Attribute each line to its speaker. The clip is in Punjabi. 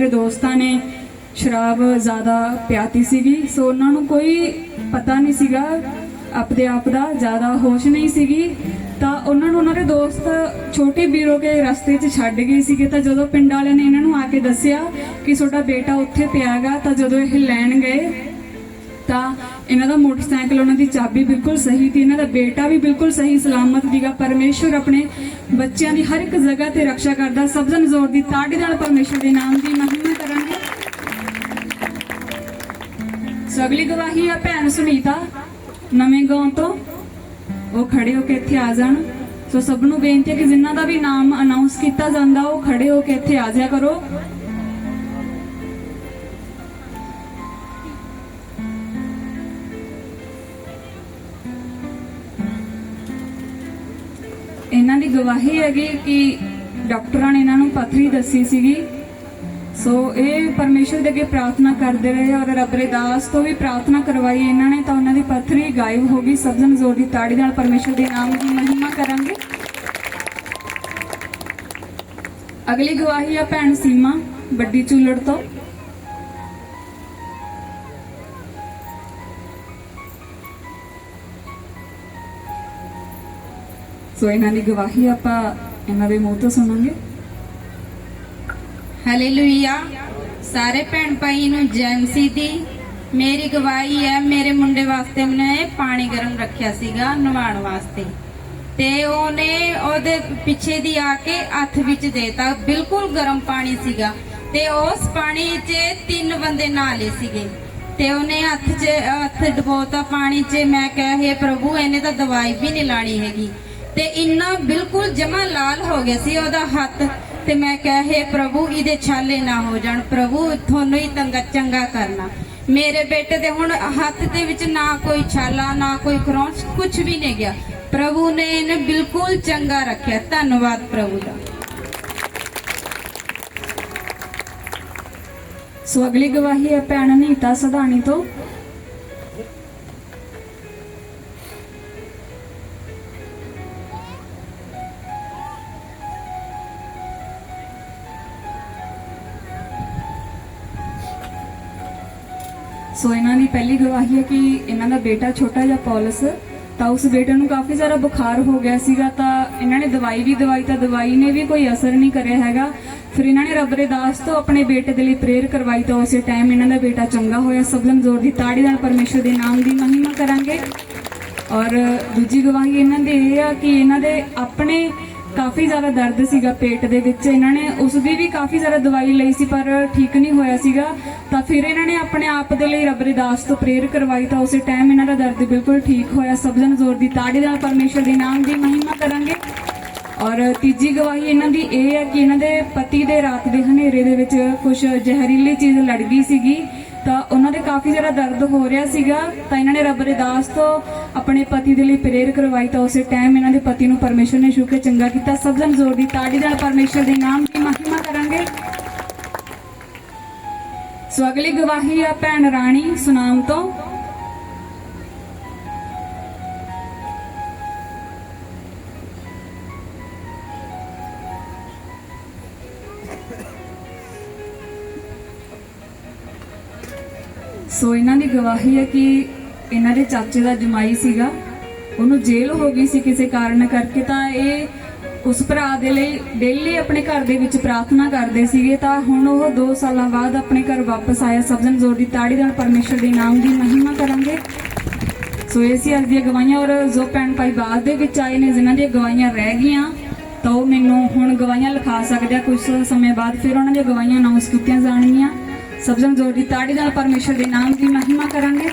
Speaker 1: ਦੇ ਦੋਸਤਾਂ ਨੇ ਸ਼ਰਾਬ ਜ਼ਿਆਦਾ ਪਿਆਤੀ ਸੀਗੀ, ਸੋ ਉਹਨਾਂ ਨੂੰ ਕੋਈ ਪਤਾ ਨਹੀਂ ਸੀਗਾ, ਆਪਦੇ ਆਪ ਦਾ ਜ਼ਿਆਦਾ ਹੋਸ਼ ਨਹੀਂ ਸੀਗੀ। ਤਾਂ ਉਹਨਾਂ ਨੂੰ ਉਹਨਾਂ ਦੇ ਦੋਸਤ ਛੋਟੀ ਵੀਰੋ ਕੇ ਰਸਤੇ 'ਚ ਛੱਡ ਗਏ ਸੀਗੇ। ਤਾਂ ਜਦੋਂ ਪਿੰਡ ਵਾਲਿਆਂ ਨੇ ਇਹਨਾਂ ਨੂੰ ਆ ਕੇ ਦੱਸਿਆ ਕਿ ਤੁਹਾਡਾ ਬੇਟਾ ਉੱਥੇ ਪਿਆਗਾ ਤਾਂ ਜਦੋਂ ਇਹ ਲੈਣ ਗਏ ਤਾਂ ਇਹਨਾਂ ਦਾ ਮੋਟਰਸਾਈਕਲ, ਉਹਨਾਂ ਦੀ ਚਾਬੀ ਬਿਲਕੁਲ ਸਹੀ ਸੀ। ਇਹਨਾਂ ਦਾ ਬੇਟਾ ਵੀ ਬਿਲਕੁਲ ਸਹੀ, ਸਲਾਮਤ ਸੀਗਾ। ਪਰਮੇਸ਼ਵਰ ਆਪਣੇ ਬੱਚਿਆਂ ਦੀ ਹਰ ਇੱਕ ਜਗ੍ਹਾ ਤੇ ਰੱਖਿਆ ਕਰਦਾ। ਸਭ ਜਨ ਦੀ ਤਾੜੀ ਨਾਲ ਪਰਮੇਸ਼ਵਰ ਦੇ ਨਾਮ ਦੀ ਮਹਿਮਾ ਕਰਾਂਗੇ। ਸੋ ਅਗਲੀ ਗਵਾਹੀ ਆ ਭੈਣ ਸੁਨੀਤਾ। ਨਵੇਂ ਗਾਉਂ ਤੋਂ ਉਹ ਖੜੇ ਹੋ ਕੇ ਇੱਥੇ ਆ ਜਾਣ। ਸੋ ਸਭ ਨੂੰ ਬੇਨਤੀ ਹੈ ਕਿ ਜਿਨ੍ਹਾਂ ਦਾ ਵੀ ਨਾਮ ਅਨਾਉਂਸ ਕੀਤਾ ਜਾਂਦਾ, ਉਹ ਖੜੇ ਹੋ ਕੇ ਇੱਥੇ ਆ ਜਾਇਆ ਕਰੋ। ਇਹਨਾਂ ਦੀ ਗਵਾਹੀ ਹੈਗੀ ਕਿ ਡਾਕਟਰਾਂ ਨੇ ਇਹਨਾਂ ਨੂੰ ਪਥਰੀ ਦੱਸੀ ਸੀਗੀ। ਸੋ ਇਹ ਪਰਮੇਸ਼ਰ ਦੇ ਅੱਗੇ ਪ੍ਰਾਰਥਨਾ ਕਰਦੇ ਰਹੇ ਔਰ ਰੱਬ ਦੇ ਦਾਸ ਤੋਂ ਵੀ ਪ੍ਰਾਰਥਨਾ ਕਰਵਾਈ ਇਹਨਾਂ ਨੇ, ਤਾਂ ਉਹਨਾਂ ਦੀ ਪੱਥਰੀ ਗਾਇਬ ਹੋ ਗਈ। ਸਭ ਜ਼ੋਰ ਦੀ ਤਾੜੀ ਨਾਲ ਪਰਮੇਸ਼ਰ ਦੇ ਨਾਮ ਦੀ ਮਹਿਮਾ ਕਰਾਂਗੇ। ਅਗਲੀ ਗਵਾਹੀ ਆ ਭੈਣ ਸੀਮਾ, ਵੱਡੀ ਚੂਲੜ ਤੋਂ। ਸੋ ਇਹਨਾਂ ਦੀ ਗਵਾਹੀ ਆਪਾਂ ਇਹਨਾਂ ਦੇ ਮੂੰਹ ਤੋਂ ਸੁਣਾਂਗੇ।
Speaker 2: ਹਾਲੇਲੂਇਆ ਸਾਰੇ ਭੈਣ ਭਾਈ ਨੂੰ ਜੈ ਦੀ ਮੇਰੀ ਗਵਾਹੀ ਹੈ, ਮੇਰੇ ਮੁੰਡੇ ਵਾਸਤੇ ਮੈਨੇ ਪਾਣੀ ਗਰਮ ਰੱਖਿਆ ਸੀਗਾ, ਨਵਾਉਣ ਵਾਸਤੇ। ਤੇ ਉਹਨੇ ਉਹਦੇ ਪਿੱਛੇ ਦੀ ਆ ਕੇ ਹੱਥ ਵਿੱਚ ਦੇਤਾ। ਬਿਲਕੁਲ ਗਰਮ ਪਾਣੀ ਸੀਗਾ। ਤੇ ਉਸ ਪਾਣੀ 'ਚ ਤਿੰਨ ਬੰਦੇ ਨਹਾਲੇ ਸੀਗੇ। ਤੇ ਉਹਨੇ ਹੱਥ 'ਚ, ਹੱਥ ਡਬੋਤਾ ਪਾਣੀ 'ਚ। ਮੈਂ ਕਿਹਾ ਪ੍ਰਭੂ, ਇਹਨੇ ਤਾਂ ਦਵਾਈ ਵੀ ਨਹੀਂ ਲਾਣੀ ਹੈਗੀ। ਤੇ ਇੰਨਾ ਬਿਲਕੁਲ ਜਮਾ ਲਾਲ ਹੋ ਗਿਆ ਸੀ ਉਹਦਾ ਹੱਥ। ਤੇ ਮੈਂ ਕਿਹਾ, ਹੇ ਪ੍ਰਭੂ, ਇਹਦੇ ਛਾਲੇ ਨਾ ਹੋ ਜਾਣ। ਪ੍ਰਭੂ, ਤੁਹਾਨੂੰ ਹੀ ਤੰਗਾ ਚੰਗਾ ਕਰਨਾ। ਮੇਰੇ ਬੇਟੇ ਦੇ ਹੁਣ ਹੱਥ ਦੇ ਵਿੱਚ ਨਾ ਕੋਈ ਛਾਲਾ, ਨਾ ਕੋਈ ਖਰੋਚ ਕੁਝ ਵੀ ਨਹੀਂ ਗਿਆ। ਪ੍ਰਭੂ ਨੇ ਇਹਨੇ ਬਿਲਕੁਲ ਚੰਗਾ ਰੱਖਿਆ। ਧੰਨਵਾਦ ਪ੍ਰਭੂ ਦਾ।
Speaker 1: ਸੋ ਅਗਲੀ ਗਵਾਹੀ ਹੈ ਭੈਣ ਨੀਤਾ ਸਧਾਣੀ ਤੋਂ। ਸੋ ਇਹਨਾਂ ਦੀ ਪਹਿਲੀ ਗਵਾਹੀ ਹੈ ਕਿ ਇਹਨਾਂ ਦਾ ਬੇਟਾ ਛੋਟਾ ਜਿਹਾ ਪੌਲਸ, ਤਾਂ ਉਸ ਬੇਟੇ ਨੂੰ ਕਾਫੀ ਜ਼ਿਆਦਾ ਬੁਖਾਰ ਹੋ ਗਿਆ ਸੀਗਾ, ਤਾਂ ਇਹਨਾਂ ਨੇ ਦਵਾਈ ਵੀ ਦਵਾਈ, ਤਾਂ ਦਵਾਈ ਨੇ ਵੀ ਕੋਈ ਅਸਰ ਨਹੀਂ ਕਰਿਆ ਹੈਗਾ। ਫਿਰ ਇਹਨਾਂ ਨੇ ਰੱਬ ਦੇ ਦਾਸ ਤੋਂ ਆਪਣੇ ਬੇਟੇ ਦੇ ਲਈ ਪ੍ਰੇਅਰ ਕਰਵਾਈ, ਤਾਂ ਉਸੇ ਟਾਈਮ ਇਹਨਾਂ ਦਾ ਬੇਟਾ ਚੰਗਾ ਹੋਇਆ। ਸਭ ਜਣ ਜ਼ੋਰ ਦੀ ਤਾੜੀ ਨਾਲ ਪਰਮੇਸ਼ਰ ਦੇ ਨਾਮ ਦੀ ਮਹਿਮਾ ਕਰਾਂਗੇ। ਔਰ ਦੂਜੀ ਗਵਾਹੀ ਇਹਨਾਂ ਦੀ ਇਹ ਆ ਕਿ ਇਹਨਾਂ ਦੇ ਆਪਣੇ ਕਾਫੀ ਜ਼ਿਆਦਾ ਦਰਦ ਸੀਗਾ ਪੇਟ ਦੇ ਵਿੱਚ। ਇਹਨਾਂ ਨੇ ਉਸ ਦੀ ਵੀ ਕਾਫੀ ਜ਼ਿਆਦਾ ਦਵਾਈ ਲਈ ਸੀ, ਪਰ ਠੀਕ ਨਹੀਂ ਹੋਇਆ ਸੀਗਾ। ਤਾਂ ਫਿਰ ਇਹਨਾਂ ਨੇ ਆਪਣੇ ਆਪ ਦੇ ਲਈ ਰੱਬ ਦੇ ਦਾਸ ਤੋਂ ਪ੍ਰੇਰ ਕਰਵਾਈ ਤਾਂ ਉਸੇ ਟਾਈਮ ਇਹਨਾਂ ਦਾ ਦਰਦ ਬਿਲਕੁਲ ਠੀਕ ਹੋਇਆ। ਸਭ ਜਣ ਜ਼ੋਰ ਦੀ ਤਾੜੀ ਨਾਲ ਪਰਮੇਸ਼ਰ ਦੇ ਨਾਮ ਦੀ ਮਹਿਮਾ ਕਰਾਂਗੇ। ਔਰ ਤੀਜੀ ਗਵਾਹੀ ਇਹਨਾਂ ਦੀ ਇਹ ਹੈ ਕਿ ਇਹਨਾਂ ਦੇ ਪਤੀ ਦੇ ਰਾਤ ਦੇ ਹਨੇਰੇ ਦੇ ਵਿੱਚ ਕੁਝ ਜ਼ਹਿਰੀਲੀ ਚੀਜ਼ ਲੜ ਗਈ ਸੀਗੀ। ਤਾਂ ਉਹਨਾਂ ਦੇ ਕਾਫੀ ਜ਼ਿਆਦਾ ਦਰਦ ਹੋ ਰਿਹਾ ਸੀਗਾ। ਤਾਂ ਇਹਨਾਂ ਨੇ ਰੱਬ ਦੇ ਦਾਸ ਤੋਂ ਆਪਣੇ ਪਤੀ ਦੇ ਲਈ ਪ੍ਰੇਰ ਕਰਵਾਈ ਤਾਂ ਉਸੇ ਟਾਈਮ ਇਹਨਾਂ ਦੇ ਪਤੀ ਨੂੰ ਪਰਮੇਸ਼ਰ ਨੇ ਛੂ ਕੇ ਚੰਗਾ ਕੀਤਾ। ਸਭ ਜਣ ਜ਼ੋਰ ਦੀ ਤਾੜੀ ਨਾਲ ਪਰਮੇਸ਼ਰ ਦੇ ਨਾਮ ਦੀ ਮਹਿਮਾ ਕਰਾਂਗੇ। ਸੋ ਅਗਲੀ ਗਵਾਹੀ ਆ ਭੈਣ ਰਾਣੀ ਸੁਨਾਮ ਤੋਂ। ਸੋ ਇਹਨਾਂ ਦੀ ਗਵਾਹੀ ਹੈ ਕਿ ਇਹਨਾਂ ਦੇ ਚਾਚੇ ਦਾ ਜਮਾਈ ਸੀਗਾ। ਉਹਨੂੰ ਜੇਲ੍ਹ ਹੋ ਗਈ ਸੀ ਕਿਸੇ ਕਾਰਨ ਕਰਕੇ ਤਾਂ ਇਹ ਉਸ ਭਰਾ ਦੇ ਲਈ ਡੇਲੀ ਆਪਣੇ ਘਰ ਦੇ ਵਿੱਚ ਪ੍ਰਾਰਥਨਾ ਕਰਦੇ ਸੀਗੇ ਤਾਂ ਹੁਣ ਉਹ 2 ਸਾਲਾਂ ਬਾਅਦ ਆਪਣੇ ਘਰ ਵਾਪਸ ਆਇਆ। ਸਬਜਨ ਜ਼ੋਰ ਦੀ ਤਾੜੀ ਨਾਲ ਪਰਮੇਸ਼ਰ ਦੇ ਨਾਮ ਦੀ ਮਹਿਮਾ ਕਰਾਂਗੇ। ਸੋ ਇਹ ਸੀ ਅੱਜ ਦੀਆਂ ਗਵਾਹੀਆਂ ਔਰ ਜੋ ਭੈਣ ਭਾਈ ਬਾਅਦ ਦੇ ਵਿੱਚ ਆਏ ਨੇ, ਜਿਨ੍ਹਾਂ ਦੀਆਂ ਗਵਾਹੀਆਂ ਰਹਿ ਗਈਆਂ, ਤਾਂ ਉਹ ਮੈਨੂੰ ਹੁਣ ਗਵਾਹੀਆਂ ਲਿਖਾ ਸਕਦੇ ਆ। ਕੁਝ ਸਮੇਂ ਬਾਅਦ ਫਿਰ ਉਹਨਾਂ ਦੀਆਂ ਗਵਾਹੀਆਂ ਅਨਾਉਂਸ ਕੀਤੀਆਂ ਜਾਣਗੀਆਂ। ਸਬਜ਼ਨ ਜ਼ੋਰ ਦੀ ਤਾੜੀ ਨਾਲ ਪਰਮੇਸ਼ਰ ਦੇ ਨਾਮ ਦੀ ਮਹਿਮਾ ਕਰਾਂਗੇ।